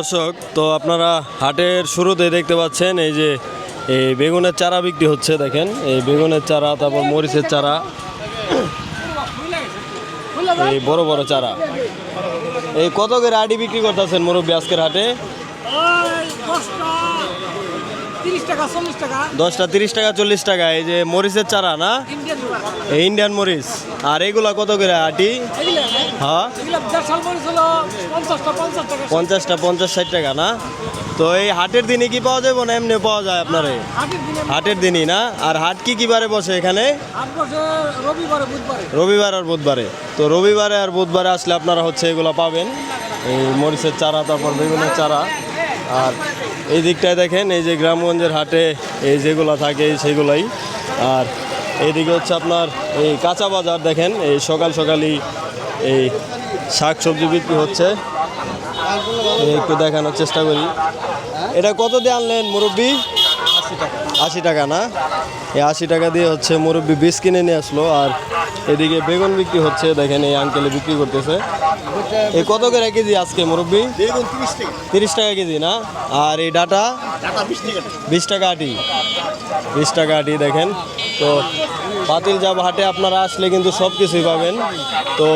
দর্শক তো আপনারা হাটের শুরুতে দেখতে পাচ্ছেন এই যে এই বেগুনের চারা বিক্রি হচ্ছে দেখেন। এই বেগুনের চারা তারপর মরিচের চারা এই বড় বড় চারা। এই কত করে আডি বিক্রি করতেছেন মুরব্বী আজকের হাটে? দশটা তিরিশ টাকা চল্লিশ টাকা। দশটা তিরিশ টাকা চল্লিশ টাকা এই যে মরিচের চারা না? ইন্ডিয়ান মরিচ। আর এগুলা কত করে, আটি? হ্যাঁ? পঞ্চাশটা, পঞ্চাশ ষাট টাকা, না? তো এই হাটের দিনে কি পাওয়া যাবে না এমনি পাওয়া যায় আপনার? হাটের দিনই, না? আর হাট কি কি বারে বসে এখানে? রবিবারে আর বুধবারে। তো রবিবারে আর বুধবারে আসলে আপনারা হচ্ছে এগুলো পাবেন। এই মরিচের চারা, তারপর বেগুনের চারা। আর এই দিকটায় দেখেন, এই যে গ্রামগঞ্জের হাটে এই যেগুলো থাকে সেগুলাই। আর এইদিকে হচ্ছে আপনার এই কাঁচা বাজার দেখেন এই সকাল সকালই এই শাক সবজি বিক্রি হচ্ছে। একটু দেখানোর চেষ্টা করি। এটা কত দিয়ে আনলেন মুরব্বী? আশি টাকা। না? এই আশি টাকা দিয়ে হচ্ছে মুরব্বী বীজ কিনে নিয়ে আসলো আর এদিকে বেগুন বিক্রি হচ্ছে দেখেন এই আঙ্কেলে বিক্রি করতেছে। এই কত করে কেজি আজকে মুরব্বী? বেগুন তিরিশ টাকা। কেজি না? আর এই ডাটা? বিশ টাকা আটি। বিশ টাকা আটি দেখেন। তো পাতিল যাব হাটে, আপনারা আসলে কিন্তু সব কিছুই পাবেন। তো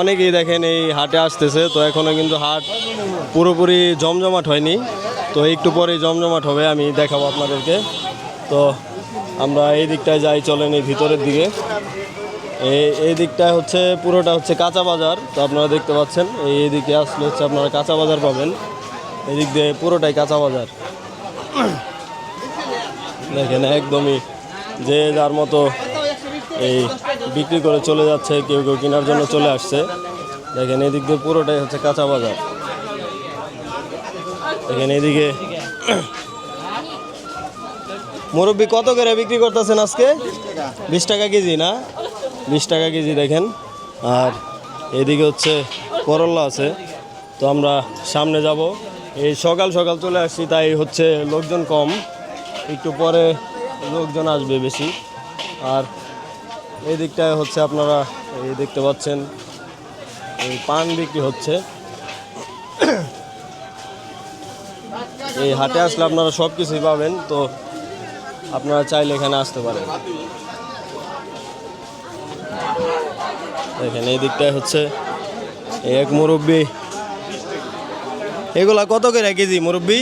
অনেকেই দেখেন এই হাটে আসতেছে, তো এখনও কিন্তু হাট পুরোপুরি জমজমাট হয়নি। তো একটু পরেই জমজমাট হবে, আমি দেখাবো আপনাদেরকে। তো আমরা এই দিকটায় যাই, চলেন এই ভিতরের দিকে। এই এই দিকটায় হচ্ছে, পুরোটা হচ্ছে কাঁচা বাজার, তো আপনারা দেখতে পাচ্ছেন, এই এদিকে আসলে হচ্ছে আপনারা কাঁচা বাজার পাবেন। এদিক দিয়ে পুরোটাই কাঁচা বাজার। দেখেন, একদমই যে যার মতো এই বিক্রি করে চলে যাচ্ছে, কেউ কেউ কেনার জন্য চলে আসছে। দেখেন এদিক দিয়ে পুরোটাই হচ্ছে কাঁচা বাজার। দেখেন এদিকে মুরব্বী কত করে বিক্রি করতেছেন আজকে? বিশ টাকা কেজি না? বিশ টাকা কেজি দেখেন। আর এদিকে হচ্ছে করল্লা আছে। তো আমরা সামনে যাব। এই সকাল সকাল চলে আসছি, তাই হচ্ছে লোকজন কম। একটু পরে লোকজন আসবে বেশি। আর এই দিকটায় হচ্ছে আপনারা এই দেখতে পাচ্ছেন এই পান বিক্রি হচ্ছে। এই হাটে আসলে আপনারা সব কিছুই পাবেন তো আপনারা চাইলে এখানে আসতে পারেন। দেখেন এই দিকটায় হচ্ছে এক মুরব্বী। এগুলা কত করে কেজি মুরব্বী?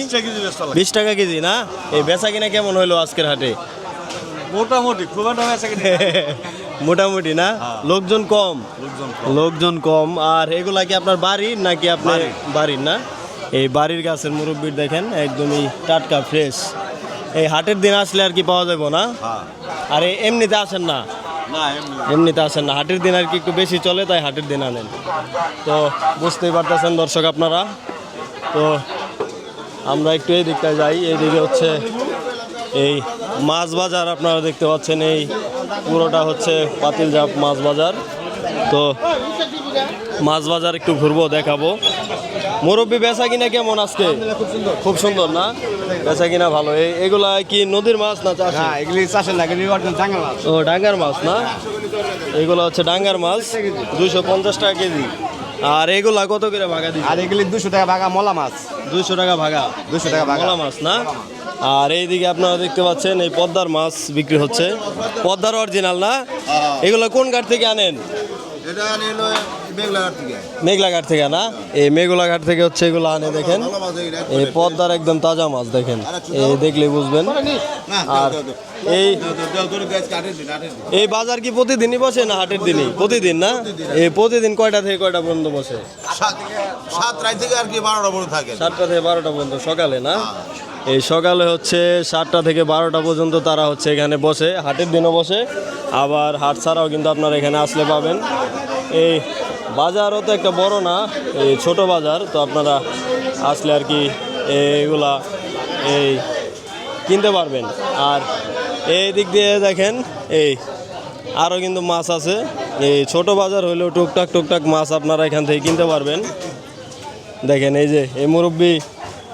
বিশ টাকা কেজি না? এই বেচা কিনা কেমন হইল আজকের হাটে? মোটামুটি খুব একটা বেচা কিনে মোটামুটি না? লোকজন কম? লোকজন কম। আর এগুলা কি আপনার বাড়ির নাকি আপনার বাড়ির। না? এই বাড়ির গাছের মুরব্বির দেখেন একদমই টাটকা ফ্রেশ এই হাটের দিন আসলে আর কি পাওয়া যাবে না? হ্যাঁ। আর এমনিতে আসেন না? না এমনিতে আসেন না। হাটের দিন আর কি একটু বেশি চলে তাই হাটের দিন আনেন। তো বুঝতেই পারতেছেন দর্শক আপনারা। তো আমরা একটু এই দিকটায় যাই। এইদিকে হচ্ছে এই মাছ বাজার আপনারা দেখতে পাচ্ছেন। এই পুরোটা হচ্ছে পাতিলজাপ মাছ বাজার। তো মাছ বাজার একটু ঘুরবো দেখাবো। মুরব্বী বেচা কিনা কেমন আজকে? খুব সুন্দর না? বেচা কিনা ভালো। এগুলা কি নদীর মাছ না চাষ? এগুলি চাষের এগুলি মাছ। ও ডাঙ্গার মাছ না? এগুলো হচ্ছে ডাঙ্গার মাছ দুশো পঞ্চাশ টাকা কেজি। আর এগুলা কত করে ভাগা দিচ্ছে? আর এগুলি দুশো টাকা ভাগা মলা মাছ। দুশো টাকা ভাগা। দুশো টাকা ভাগা। মলা মাছ না? আর এইদিকে আপনারা দেখতে পাচ্ছেন এই পদ্মার মাছ বিক্রি হচ্ছে। পদ্মার অরিজিনাল না? এগুলো কোন ঘাট থেকে আনেন? মেঘলাঘাট থেকে। না? এই মেঘলাঘাট থেকে হচ্ছে এগুলো আনে দেখেন। এই পদ্মার একদম তাজা মাছ দেখেন। এই দেখলে বুঝবেন। আর এই এই বাজার কি প্রতিদিনই বসে না হাটের দিনই প্রতিদিন না? এই প্রতিদিন কয়টা থেকে কয়টা পর্যন্ত বসে? সাতটা থেকে বারোটা পর্যন্ত সকালে না? এই সকালে হচ্ছে সাতটা থেকে বারোটা পর্যন্ত তারা হচ্ছে এখানে বসে, হাটের দিনও বসে। আবার হাট ছাড়াও কিন্তু আপনারা এখানে আসলে পাবেন। এই বাজারও তো একটা বড় না, এই ছোট বাজার, তো আপনারা আসলে আর কি এইগুলা এই কিনতে পারবেন। আর এই দিক দিয়ে দেখেন, এই আরও কিন্তু মাছ আছে। এই ছোট বাজার হলেও টুকটাক টুকটাক মাছ আপনারা এখান থেকে কিনতে পারবেন। দেখেন এই যে, এই মুরব্বী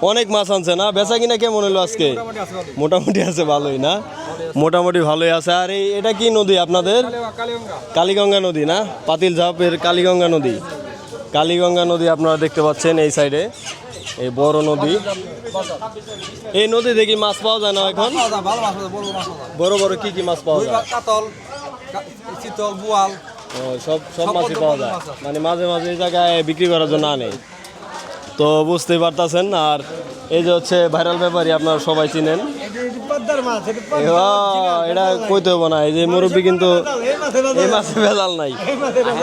অনেক মাছ আনছে না? বেচা কিনা কেমন হলো আজকে? মোটামুটি আছে ভালোই না? মোটামুটি ভালোই আছে। আর এই এটা কি নদী আপনাদের? কালীগঙ্গা নদী না? পাতিল ঝাপের কালীগঙ্গা নদী। কালীগঙ্গা নদী আপনারা দেখতে পাচ্ছেন এই সাইডে এই বড় নদী। এই নদী দেখি মাছ পাওয়া যায় না এখন? বড় বড় কি কি মাছ পাওয়া যায়? কাতল চিতল বোয়াল। ও, সব সব মাছই পাওয়া যায়। মানে মাঝে মাঝে এই জায়গায় বিক্রি করার জন্য আনে। তো বুঝতেই পারতাছেন, আর এই যে হচ্ছে ভাইরাল ব্যাপারই আপনারা সবাই চিনেন। এটা কইতে হব না, এই যে মুরব্বী কিন্তু এই মাছে ভেজাল নাই।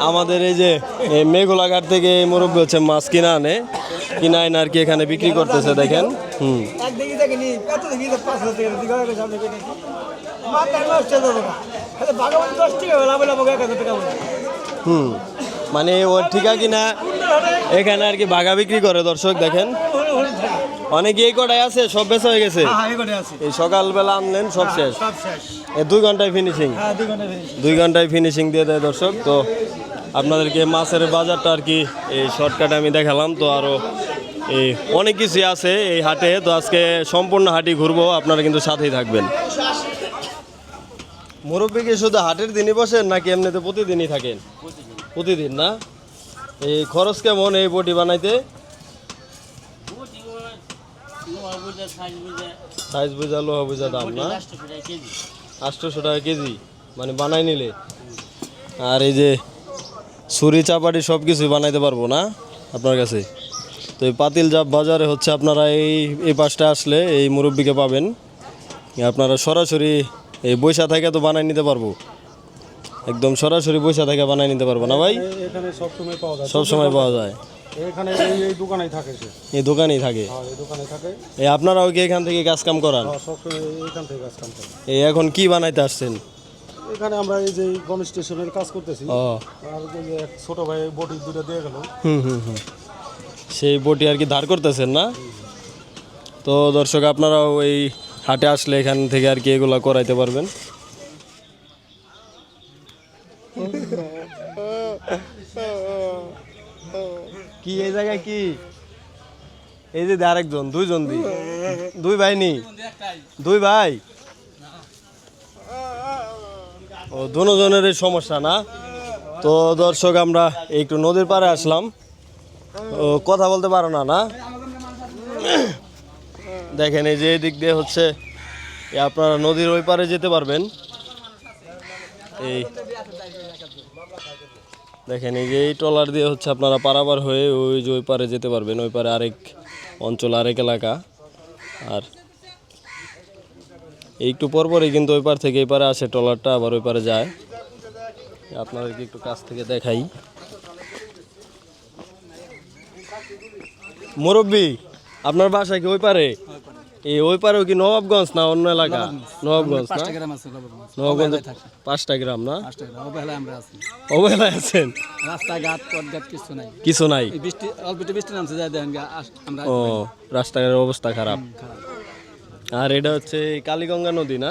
আমাদের এই যে মেঘোলাঘাট থেকে এই মুরব্বী হচ্ছে মাছ কিনা আনে, কিনা এনে আর কি এখানে বিক্রি করতেছে, দেখেন। হুম। হুম মানে ওর ঠিকা কিনা এখানে আর কি বাঘা বিক্রি করে দর্শক দেখেন। অনেকে এই কটাই আছে সব বেচা হয়ে গেছে? হ্যাঁ এই সকালবেলা আনলেন সব শেষ? এই দুই ঘন্টায় ফিনিশিং হ্যাঁ দুই ঘণ্টা দুই ঘন্টায় ফিনিশিং দিয়ে দেয় দর্শক। তো আপনাদেরকে মাছের বাজারটা আর কি এই শর্টকাটে আমি দেখালাম। তো আরও এই অনেক কিছুই আছে এই হাটে। তো আজকে সম্পূর্ণ হাটই ঘুরবো আপনারা কিন্তু সাথেই থাকবেন। মুরব্বী কি শুধু হাটের দিনই বসেন নাকি এমনিতে প্রতিদিনই থাকেন? প্রতিদিন না? এই খরচ কেমন এই বটি বানাইতে? সাইজ বুঝা, লোহা বুঝা দাম না? আটশোশো টাকা কেজি মানে বানাই নিলে। আর এই যে ছুরি, চাপাটি সব কিছুই বানাইতে পারব না আপনার কাছে? তো এই পাতিল জাপ বাজারে হচ্ছে আপনারা এই এই পাশটা আসলে এই মুরব্বিকে পাবেন। আপনারা সরাসরি এই বৈশা থেকে তো বানাই নিতে পারব। একদম সরাসরি পয়সা থেকে বানাই নিতে পারব না ভাই? এখানে সব সময় পাওয়া যায়। সব সময় পাওয়া যায়। এখানে এই দোকানেই থাকে সে। এই দোকানেই থাকে? এই দোকানে থাকে। এই আপনারাও কি এখান থেকে কাজ কাম করান? এখান থেকে কাজ কাম করে। এই এখন কি বানাইতে আসছেন? এখানে আমরা এই যে স্টেশনের কাজ করতেছি। আর এই যে এক ছোট ভাই বটি দুটো দিয়ে গেল। হুম হুম হুম। সেই বটি আর কি ধার করতেছেন না? তো দর্শক আপনারাও এই হাটে আসলে এখান থেকে আর কি এগুলা করাইতে পারবেন। কি, এই জায়গায় কি? এই যে আরেকজন, দুইজন দি। দুই ভাই নি? দুই ভাই? ও, দুজনের সমস্যা না? তো দর্শক, আমরা একটু নদীর পাড়ে আসলাম। ও, কথা বলতে পারো না না? দেখেন, এই যে দিক দিয়ে হচ্ছে আপনারা নদীর ওই পারে যেতে পারবেন। এই দেখেন, এই যে এই ট্রলার দিয়ে হচ্ছে আপনারা পারাবার হয়ে ওই যে ওই পারে যেতে পারবেন, ওই পারে আরেক অঞ্চল, আরেক এলাকা। আর একটু পরপরই কিন্তু ওই পার থেকে এই পারে আসে ট্রলারটা, আবার ওই পারে যায়। আপনাদেরকে একটু কাছ থেকে দেখাই। মুরব্বী, আপনার বাসা কি ওই পারে? এই ওই পারেও কি নবাবগঞ্জ না অন্য এলাকা? নবাবগঞ্জ। না? নবাবগঞ্জ। পাঁচটা গ্রাম না? অবহেলায় আছেন? রাস্তাঘাট পথঘাট কিছু নাই। কিছু নাই? বৃষ্টি অল্প একটু বৃষ্টি নামছে যাই দেখেন ও রাস্তাঘাটের অবস্থা খারাপ। আর এটা হচ্ছে কালীগঙ্গা নদী না?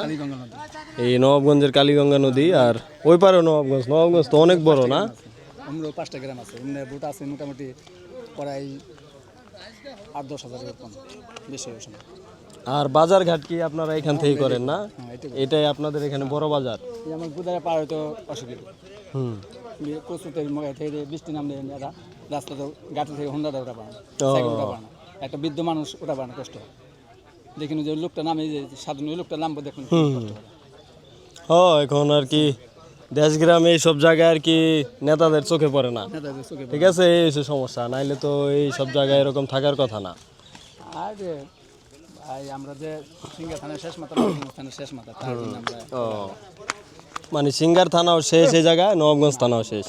এই নবাবগঞ্জের কালীগঙ্গা নদী আর ওই পারেও নবাবগঞ্জ। নবাবগঞ্জ তো অনেক বড় না? আমরা পাঁচটা গ্রাম আছে। বুট আছে মোটামুটি প্রায় আট দশ হাজার এরকম বেশি আর বাজার ঘাট কি আপনারা এখান থেকে করেন না? হ্যাঁ এটাই আপনাদের এখানে বড় বাজার। আমার বুধারে পার হয়তো অসুবিধা। হুম। কচুতে থেকে বৃষ্টি নামলে রাস্তা তো গাড়ি থেকে হোন্ডাটা ওটা পায় না ও। সাইকেল ওটা পায় একটা বৃদ্ধ মানুষ ওটা পায় না কষ্ট হয়। দেখুন যে লোকটা নামে যে ওই লোকটা নামবো দেখুন হয়। ও এখন আর কি দেশ গ্রামে এইসব জায়গায় আর কি নেতাদের চোখে পড়ে না। ঠিক আছে এই সমস্যা। নাইলে তো এই সব জায়গায় এরকম থাকার কথা না। আর আমরা যে সিঙ্গা থানার শেষ মাথা থানার শেষ মাথা তার জন্য আমরা ও। মানে সিঙ্গার থানাও শেষ এই জায়গায় নবাবগঞ্জ থানাও শেষ।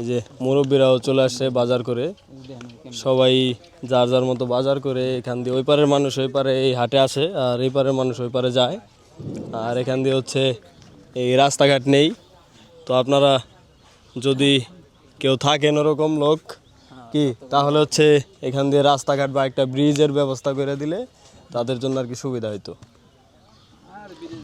এই যে মুরব্বীরাও চলে আসছে বাজার করে। সবাই যার যার মতো বাজার করে এখান দিয়ে ওই পারের মানুষ ওই পারে এই হাটে আসে আর এই পারের মানুষ ওই পারে যায়। আর এখান দিয়ে হচ্ছে এই রাস্তাঘাট নেই। তো আপনারা যদি কেউ থাকেন ওরকম লোক কি? তাহলে হচ্ছে এখান দিয়ে রাস্তাঘাট বা একটা ব্রিজের ব্যবস্থা করে দিলে তাদের জন্য আর কি সুবিধা হইতো।